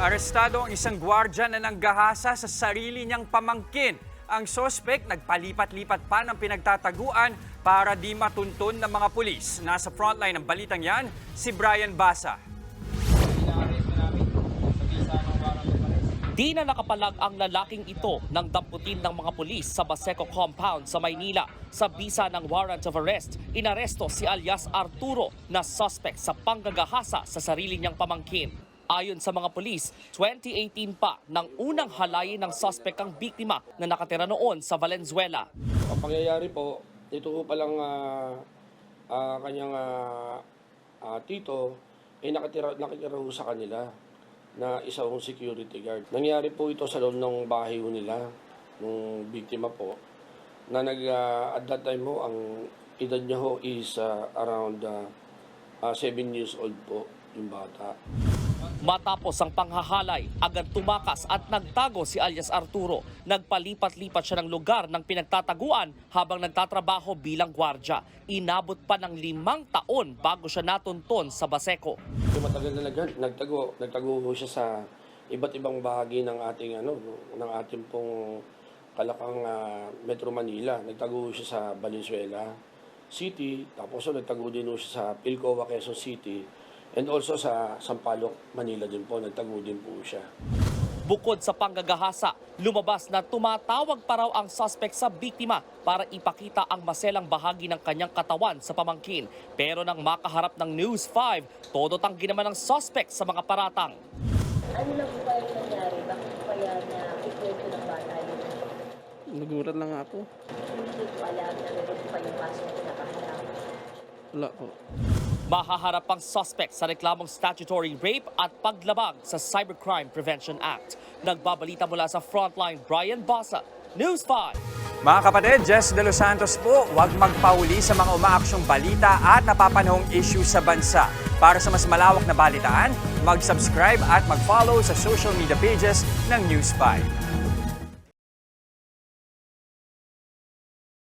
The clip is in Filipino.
Arestado ang isang gwardya na nanggahasa sa sarili niyang pamangkin. Ang sospek nagpalipat-lipat pa ng pinagtataguan para di matuntun ng mga pulis. Nasa frontline ng balitang yan, si Brian Basa. Di na nakapalag ang lalaking ito ng damputin ng mga pulis sa Baseco compound sa Maynila. Sa bisa ng warrant of arrest, inaresto si alias Arturo na suspect sa panggagahasa sa sarili niyang pamangkin. Ayon sa mga pulis, 2018 pa nang unang halayin ng suspect ang biktima na nakatira noon sa Valenzuela. Ang pangyayari po, ito po palang ah, ah, kanyang ah, ah, tito, ay nakatira, nakatira ho sa kanila na isa hong security guard. Nangyari po ito sa loob ng bahay nila, nung biktima po, na nag, ah, at that time ho, ang edad niya ho is ah, around 7 years old po, yung bata. Matapos ang panghahalay, agad tumakas at nagtago si alias Arturo. Nagpalipat-lipat siya ng lugar ng pinagtataguan habang nagtatrabaho bilang gwardya. Inabot pa ng limang taon bago siya natunton sa Baseco. Matagal na nag- nagtago, nagtago siya sa iba't ibang bahagi ng ating ano, ng ating pong kalakang ah, Metro Manila. Nagtago siya sa Valenzuela City, tapos nagtago din siya sa Pilcoa, Quezon City, and also sa Sampaloc, Manila din po. Nagtago din po siya. Bukod sa panggagahasa, lumabas na tumatawag pa raw ang suspect sa biktima para ipakita ang maselang bahagi ng kanyang katawan sa pamangkin. Pero nang makaharap ng News 5, todo tanggi naman ng suspect sa mga paratang. Ano lang po ba yung nangyari? Bakit po kaya na ikwento ng bata yun? Nagulat lang ako. Hindi ko alam na meron pa yung kaso na nakaharap. Wala po. Mahaharap ang suspect sa reklamong statutory rape at paglabag sa Cybercrime Prevention Act. Nagbabalita mula sa Frontline, Brian Basa, News 5. Mga kapatid, Jess De Los Santos po, huwag magpauli sa mga umaaksyong balita at napapanahong issue sa bansa. Para sa mas malawak na balitaan, mag-subscribe at mag-follow sa social media pages ng News 5.